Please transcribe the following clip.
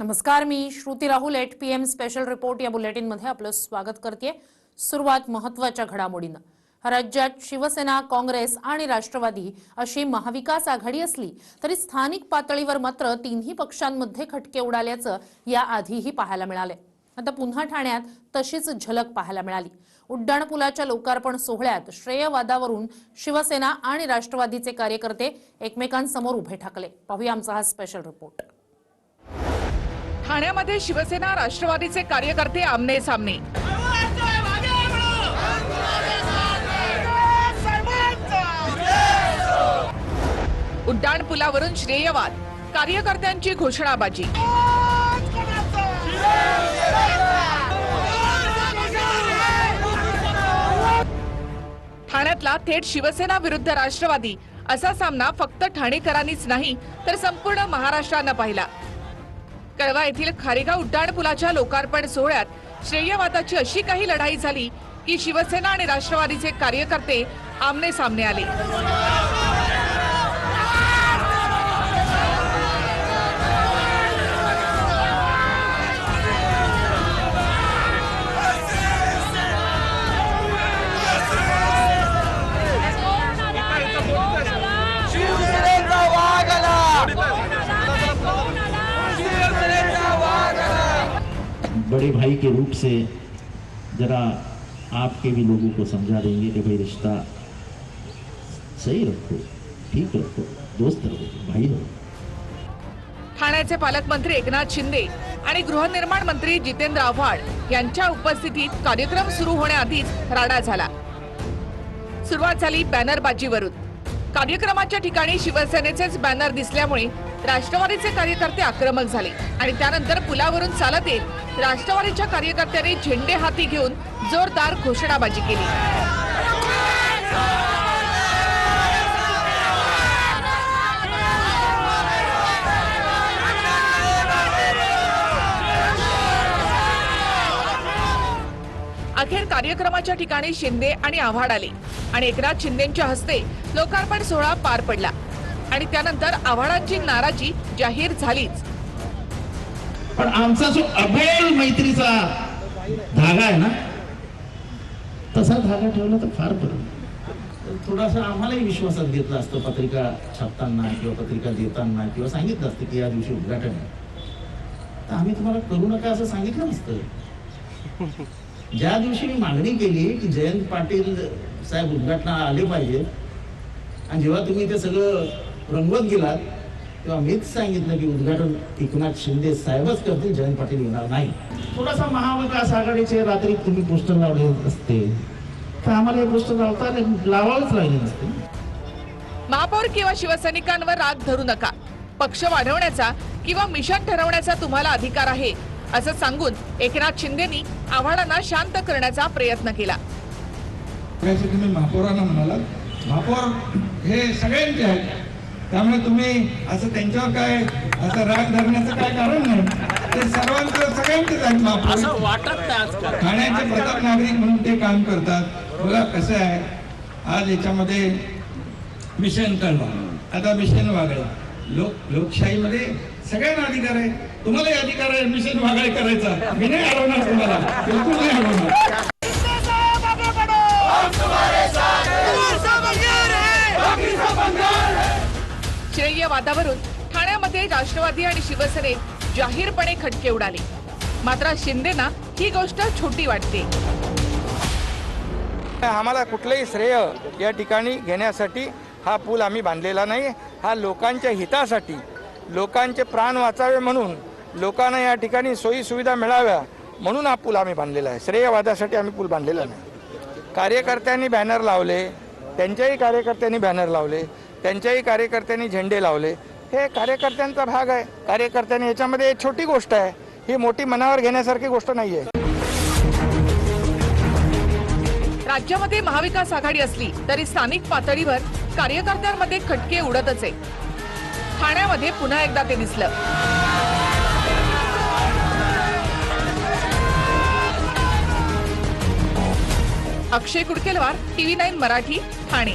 नमस्कार मी Shruti Rahul eight P M special report या बुलेटिनमध्ये आपलं स्वागत करते सुरुवात महत्त्वाच्या घडामोडीनं. राज्यात शिवसेना काँग्रेस आणि राष्ट्रवादी अशी महाविकास आघाडी असली तरी स्थानिक पातळीवर मात्र तिन्ही पक्षांमध्ये खटके उडाल्याचं याआधीही पाहायला मिळाले आता पुन्हा ठाण्यात तशीच झलक पाहायला मिळाली. उड्डाणपुलाच्या लोकार्पण सोहळ्यात श्रेयवादावरून शिवसेना आणि राष्ट्रवादीचे कार्यकर्ते एकमेकांसमोर उभे ठाकले. पाहूया आमचा हा स्पेशल रिपोर्ट ठाण्यामध्ये शिवसेना राष्ट्रवादीचे कार्यकर्ते आमने सामने. उड्डाण पुलावरून श्रेयवाद. कार्यकर्त्यांची घोषणाबाजी. ठाण्यातला थेट शिवसेना विरुद्ध राष्ट्रवादी. असा सामना फक्त ठाणेकरांनीच नाही तर संपूर्ण महाराष्ट्रानं पाहिला. कळवा येथील खारेगाव उड्डाणपुलाच्या लोकार्पण सोहळ्यात श्रेयवादाची अशी काही लढाई झाली की शिवसेना आणि राष्ट्रवादीचे कार्यकर्ते आमने सामने आले. बड़े भाई के रूप से जरा आपके भी लोगों को समझा देंगे कि भाई रिश्ता सही रखो ठीक रखो दोस्त रहो भाई रहो। ठाण्याचे पालकमंत्री एकनाथ शिंदे आणि गृहनिर्माण मंत्री जितेंद्र आव्हाड यांच्या उपस्थितीत कार्यक्रम सुरू होण्याआधीच राडा झाला. सुरुवात झाली बॅनरबाजीवरून. कार्यक्रमाच्या ठिकाणी शिवसेनेचेच बॅनर दिसल्यामुळे राष्ट्रवादीचे कार्यकर्ते आक्रमक झाले. आणि त्यानंतर पुलावरून चालत येत राष्ट्रवादीच्या कार्यकर्त्यांनी झेंडे हाती घेऊन जोरदार घोषणाबाजी केली. अखेर कार्यक्रमाच्या ठिकाणी शिंदे आणि आव्हाड आले. आणि एकनाथ शिंदेच्या हस्ते लोकार्पण सोहळा पार पडला. आणि त्यानंतर आव्हाडांची नाराजी जाहीर झालीच. पण आमचा जो अबोल मैत्रीचा धागा आहे ना तसा धागा ठेवला तर फार बरं. थोडासा आम्हालाही विश्वासात घेतलं असतं पत्रिका छापताना किंवा पत्रिका देताना किंवा सांगितलं असतं की या दिवशी उद्घाटन आहे. तर आम्ही तुम्हाला करू नका असं सांगितलं नसतं. ज्या दिवशी मी मागणी केली की जयंत पाटील साहेब उद्घाटनाला आले पाहिजे आणि जेव्हा तुम्ही ते सगळं रंगवत गेलात तेव्हा मीच सांगितलं की उद्घाटन एकनाथ शिंदे साहेबच करतील जयंत पाटील येणार नाही. थोडासा महाविकास आघाडीचे रात्री तुम्ही पोस्टर लावले असते. तर आम्हाला हे पोस्टर लावता लावावेच लागले नसते. महापौर किंवा शिवसैनिकांवर राग धरू नका. पक्ष वाढवण्याचा किंवा मिशन ठरवण्याचा तुम्हाला अधिकार आहे असं सांगून एकनाथ शिंदेनी आव्हाडांना शांत करण्याचा प्रयत्न केला. तुम्ही महापौरांना म्हणालात महापौर हे सगळ्यांचे आहेत. त्यामुळे तुम्ही असं त्यांच्यावर काय असं राग धरण्याचं काय कारण नाही. ते सर्वांचं सगळ्यांचेच आहेत ठाण्याचे प्रथम नागरिक म्हणून ते काम करतात. बघा कसं आहे? आज याच्यामध्ये मिशन कळवा आता मिशन वागळा लोक लोकशाहीमध्ये सगळ्यांना अधिकार आहे. तुम्हालाही अधिकार आहे मिशन वागळे करायचा. मी नाही हरवणार तुम्हाला. बिलकुल नाही हरवणार. श्रेय वादावरून ठाण्यामध्ये राष्ट्रवादी आणि शिवसेनेत जाहीरपणे खटके उडाले. मात्र शिंदेना ही गोष्ट छोटी वाटते. आम्हाला कुठलंही श्रेय या ठिकाणी घेण्यासाठी हा पूल आम्ही बांधलेला नाही. हा लोकांच्या हितासाठी लोकांचे प्राण वाचावे म्हणून लोकांना या ठिकाणी सोयी सुविधा मिळाव्या म्हणून हा पूल आम्ही बांधलेला आहे. श्रेयवादासाठी आम्ही पूल बांधलेला नाही. कार्यकर्त्यांनी बॅनर लावले त्यांच्याही कार्यकर्त्यांनी बॅनर लावले. त्यांच्याही कार्यकर्त्यांनी झेंडे लावले. हे कार्यकर्त्यांचा भाग आहे. कार्यकर्त्यांनी याच्यामध्ये एक छोटी गोष्ट आहे. ही मोठी मनावर घेण्यासारखी गोष्ट नाही आहे राज्यामध्ये महाविकास आघाडी असली तरी स्थानिक पातळीवर कार्यकर्त्यांमध्ये खटके उडतच आहे ठाण्यामध्ये पुन्हा एकदा ते दिसलं. Akshay Kudkelwar TV nine Marathi Thane.